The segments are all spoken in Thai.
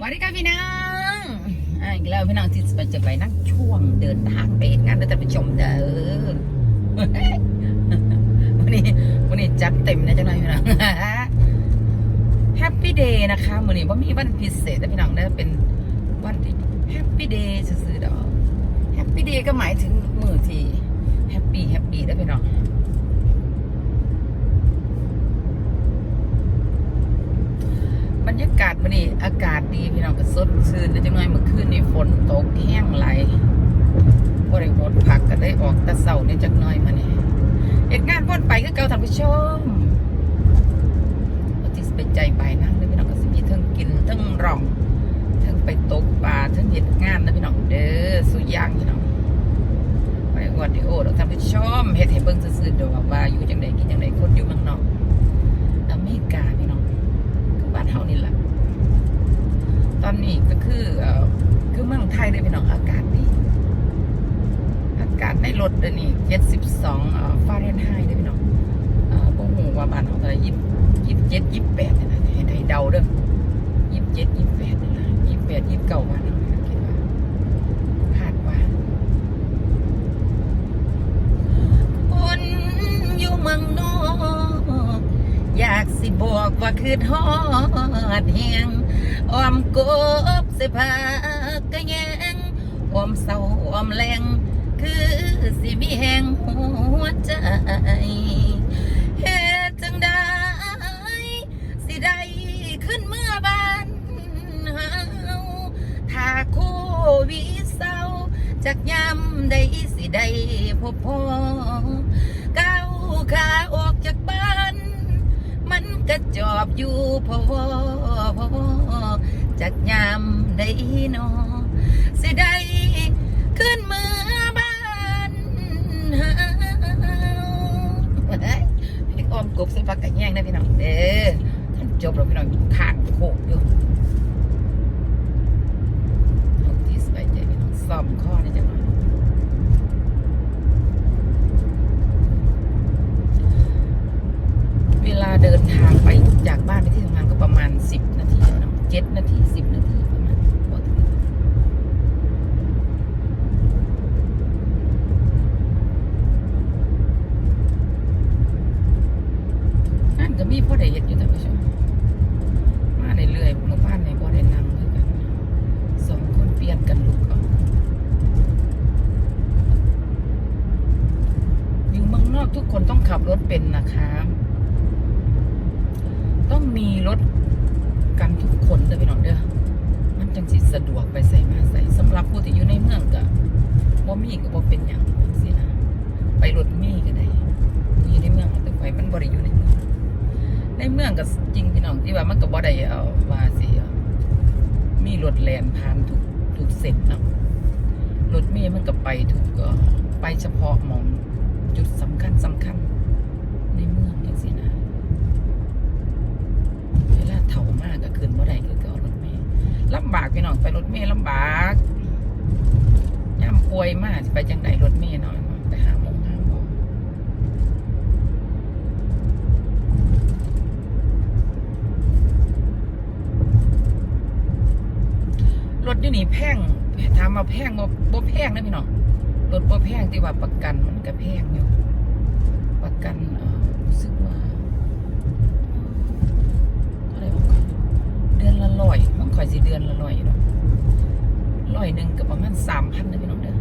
สวัสดีค่ะพี่น้องอีกแล้วพี่น้องที่จะไปนั่งช่วงเดินทางไปเฮ็ดงานเด้อท่านผู้ชมเด้อวันนี้วันนี้จัดเต็มนะจังเลยพี่น้องแฮปปี้เดย์นะคะวันนี้ว่ามีวันพิเศษนะพี่น้องเด้เป็นวันที่แฮปปี้เดย์ซื่อๆดอกแฮปปี้เดย์ก็หมายถึงมือที่แฮปปี้แฮปปี้นะพี่น้อง บรรยากาศวันนี้อากาศดีพี่น้องก็สดชื่นแต่จังหน่อยเมื่อคืนนี่ฝนตกแห้งไหลบริบทผักก็ได้ออกแตะเสาเนี่ยจักหน่อยมานี่เหตุงานพ่นไปก็เก่าท่านผู้ชมเอาที่สิไปใจไปนั่งเลยพี่น้องก็สิมีทั้งกินทั้งร่องทั้งไปตกปลาทั้งเหตุงานนะพี่น้องเด้อสุย่างพี่น้องไปอวดดีโอท่านผู้ชมเฮ็ดให้เบิ่งซื่อๆดอกว่าอยู่จังไดกินจังไดคนอยู่เมืองนอกอเมริกาพี่น้อง คือบ้านเฮานี่แหละ ต อนนี้ก็คือเออคือเมืองไทยเลยพี่น้องอากาศดี อากาศในรถเดี๋ยวนี้เจ็ดสิบสองฟาเรนไฮต์เลยพี่น้องเอ่อบ่ฮู้ว่าบ้านเฮาเท่าไหร่ยี่ยี่สิบเจ็ดยี่สิบแปดนี่นะให้ให้เดาเด้อยี่สิบเจ็ดยี่สิบแปดนะยี่สิบแปดยี่สิบเก้าวันนี่นะคิดว่าคาดว่าคนอยู่เมืองนอกอยากสิบอกว่าคือทอดแหง ออมกบสิพากะแยงออมเศร้าออมแรง คือสิมีแหงหัวใจเฮ็ดจังได้ สิได้ขึ้นเมื่อบ้านเฮาถ้าโควิดเศร้าจากยามใดสิได้พบพอก้าวขาออกจากบ้าน มันกระจอบอยู่พอวอพอวอจากยามได้นอสิได้ขึ้นเมื่อบ้านเฮ้ยพี่อ้อมกบใส่ผักกระแยงได้พี่น้องเด้อท่านจบแล้วพี่น้องขางโคกอยู่เอาที่สบายใจพี่น้องซ่อมข้อนี่จังหวะ เวลาเดินทางไปจากบ้านไปที่ทำงานก็ประมาณสิบนาทีนะเจ็ดนาทีสิบนาทีประมาณบ่ถึงนั่นก็มีพ่อได้เห็นอยู่ท่านผู้ชมมาเรื่อยๆหมู่บ้านในบ่ได้นั่งด้วยกันสองคนเปลี่ยนกันลุกเอาอยู่เมืองนอก ทุกคนต้องขับรถเป็นนะคะ ต้องมีรถกันทุกคนเด้อพี่น้องเด้อมันจังสิสะดวกไปใส่มาใส่สำหรับผู้ที่อยู่ในเมืองก็บ่มีก็บ่เป็นหยังจังซี่นะไปรถมีก็ได้อยู่ในเมืองแต่ไปมันบ่ได้อยู่ในเมืองในเมืองก็จริงพี่น้องที่ว่ามันก็บ่ได้เอาว่าสิมีรถแล่นผ่านทุกทุกเส้นเนาะรถเมล์มันก็ไปทุกเอ่อไปเฉพาะมอง จุดสำคัญสำคัญในเมืองจังสินะเวลาเถ่ามากก็ขึ้นเมื่อไรก็เก่ารถเมล์ลำบากพี่น้องไปรถเมล์ลำบากย่ำป่วยมากไปจังไดรถเมล์หน่อยไปหาหมองหาหมอรถอยู่นี่แพงถามมาแพงบ่บ่แพงนะพี่น้อง รถบ่แพงที่ว่าประกันมันก็แพงอยู่ ประกันเออรู้สึกว่าเท่าไหร่บ้างเดือนละร้อยมันข่อยสิเดือนละร้อยอยู่หรอร้อยหนึ่งกับประมาณสามพันนะพี่น้องเด้อ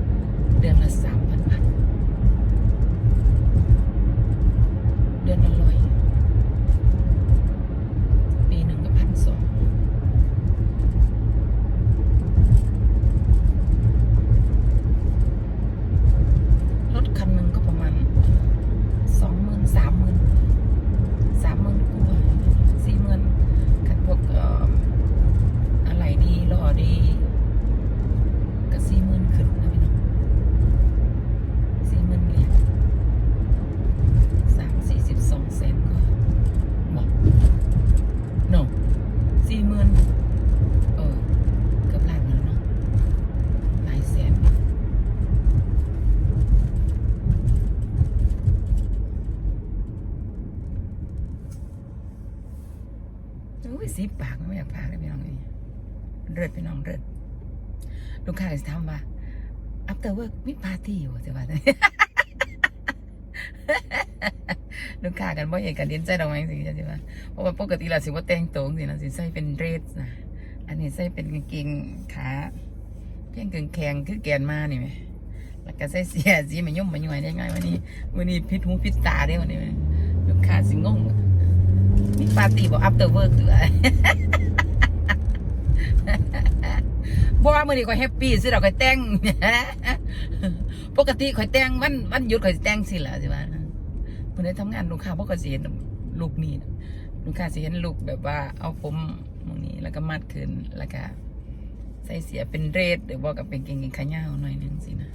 เดือนละสามพันพันทเดือนละร้อยปีหนึ่งก็พันสองรถคันหนึ่งก็ประมาณสองหมื่นสามหมื่น สามหมื่นกว่าสี่หมื่นกันพวกเอ่ออะไรดีล่อดีก็สี่หมื่นขึ้นนะพี่น้องสี่หมื่นเหรียญสามสี่สิบสองแสนก็บอก no สี่หมื่นเออเกือบล้านเงินเนาะหลายแสน อุ้ยสีปากไม่อยากพากเลยพี่น้องเอ้ยเลิศพี่น้องเลิศลูกค้าก็สิถามว่า after work มีปาร์ตี้อยู่สิว่าลูกค้ากันบ่เห็นกันเรียนใจดอกไม้สิจะว่าเพราะว่าปกติเราสิว่าแต่งตัวสินะสิใส่เป็นเดรสนะอันนี้ใส่เป็นกางเกงขาเพียงกึ่งแขงคือแกนมานี่ไหมแล้วก็ใส่เสียสีมายุ่มมาย่อยได้ไงวันนี้ วันนี้พิษหูพิษตาได้วันนี้ลูกค้าสิงง มีปาร์ตี้บอก after work หรืออะไรบ่ว่ามื้อนี้ข่อยแฮปปี้สิเราข่อยแต่งปกติข่อยแต่งวันวันหยุดข่อยแต่งสิล่ะสิว่ามื้อนี้ทำงานลูกค้าบ่ก็สิเห็นลูกนี่ลูกค้าสิเห็นลูกแบบว่า เอาผมตรงนี้แล้วก็มัดขึ้นแล้วก็ใส่เสียเป็นเรสหรือว่าก็เป็นเกางเกงขายาวหน่อยนึงสินะ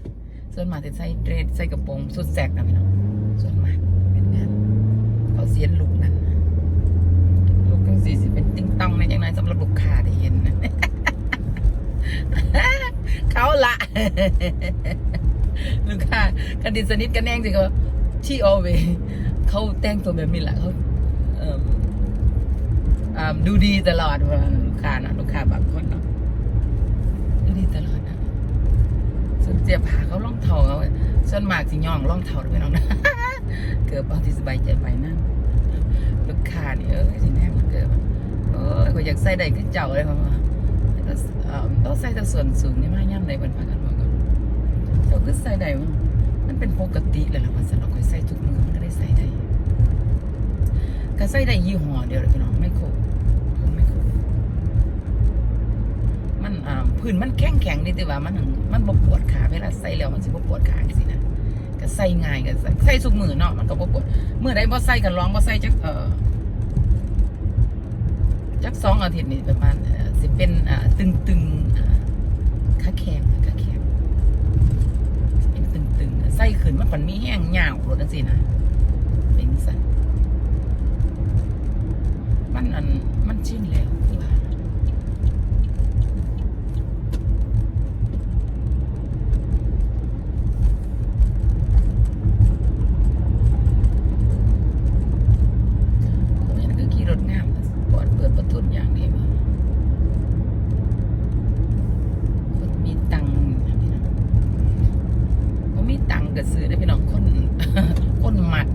ส่วนมากจะใส่เดรสใส่กระโปรงสุดแสกนะพี่น้องส่วนมากเป็นงานเขาเสียนลูกนั้นนะลูกจังสี่สิเป็นติ้งต้องในอย่างไรสำหรับลูกค้าได้เห็นนะ เขา ละลูกค้ากันดิสนิทกันแน่งสิก็ที่โอเวเขาแต่งตัวแบบนี้แหละเขาดูดีตลอดว่าลูกค้านะลูกค้าบางคนเนาะดูดีตลอดนะส่วนเจียบผาเขาล่องเท่าเขาส่วนมากสิย่องล่องเท่าด้วยน้องนะเกิดเอาที่สบายใจไปนั่นลูกค้านี่เออสิแน่มันเกิดว่าเออเขาอยากใส่ใดขึ้นเจ้าเลยเขาว่าแต่เอ่อต้องใส่แต่ส่วนสูงนี่มาย่ำใดเป็นพากันว่ากันเจ้าคือใส่ได้มั้งมันเป็นปกติเลยละว่าสำหรับคนใส่ทุกมือมันก็ได้ใส่ได้ก็ใส่ได้ยี่ห้อเดียวเลยพี่น้องไม่โคผมไม่โคมันอ่าพื้นมันแข็งแข็งนี่แต่ว่ามันมันบปวดขาเวลาใส่แล้วมันสิบ่ปวดขาสินะก็ใส่ง่ายก็ใส่ใส่ทุกมือเนาะมันก็บ่ปวดเมื่อใดบ่ใส่ก็ลองบ่ใส่จักเออจักสองอาทิตย์นี่ประมาณ เป็นตึงตึงๆอ่าขาแข็งขาแข็งเป็นตึงตึงๆไส้ขืนมันมันมีแห้งหยาวรถนั่นสินะเป็นสันมันอันมันชินแล้วที่ว่าโอ้ยนั่นก็ขี่รถงามปอดเปิดประทุนอย่างนี้มาคนมีตังค์นะพี่น้องผมมีตังค์ก็ซื้อได้พี่น้องคน คนหมัด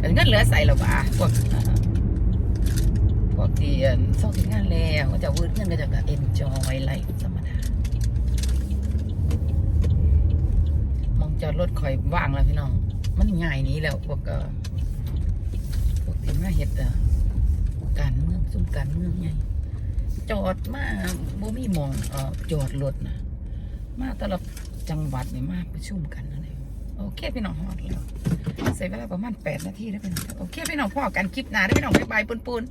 ก็เงินเหลือ ใส่แล้วป่ะพวกพวกที่เอิ่นเศร้าถึงงานแล้วก็จะวืดเงินก็จะก็ enjoy life ธรรมดามองจอดรถคอยว่างแล้วพี่น้อง มันง่ายนี้แล้วพวกเออพวกที่มาเฮ็ดเอ่อการเมืองซุ่มการเมืองไงจอดมาบ่มีหมองเออจอดรถนะมาแต่ละจังหวัดนี่มาประชุมกันนั่นเอง โอเคพี่น้องหอดแล้วใส่เวลาประมาณแปดนาทีแล้วพี่น้องโอเคพี่น้องพ่อกันคลิปหน้าได้พี่น้องบายบายปุนปูน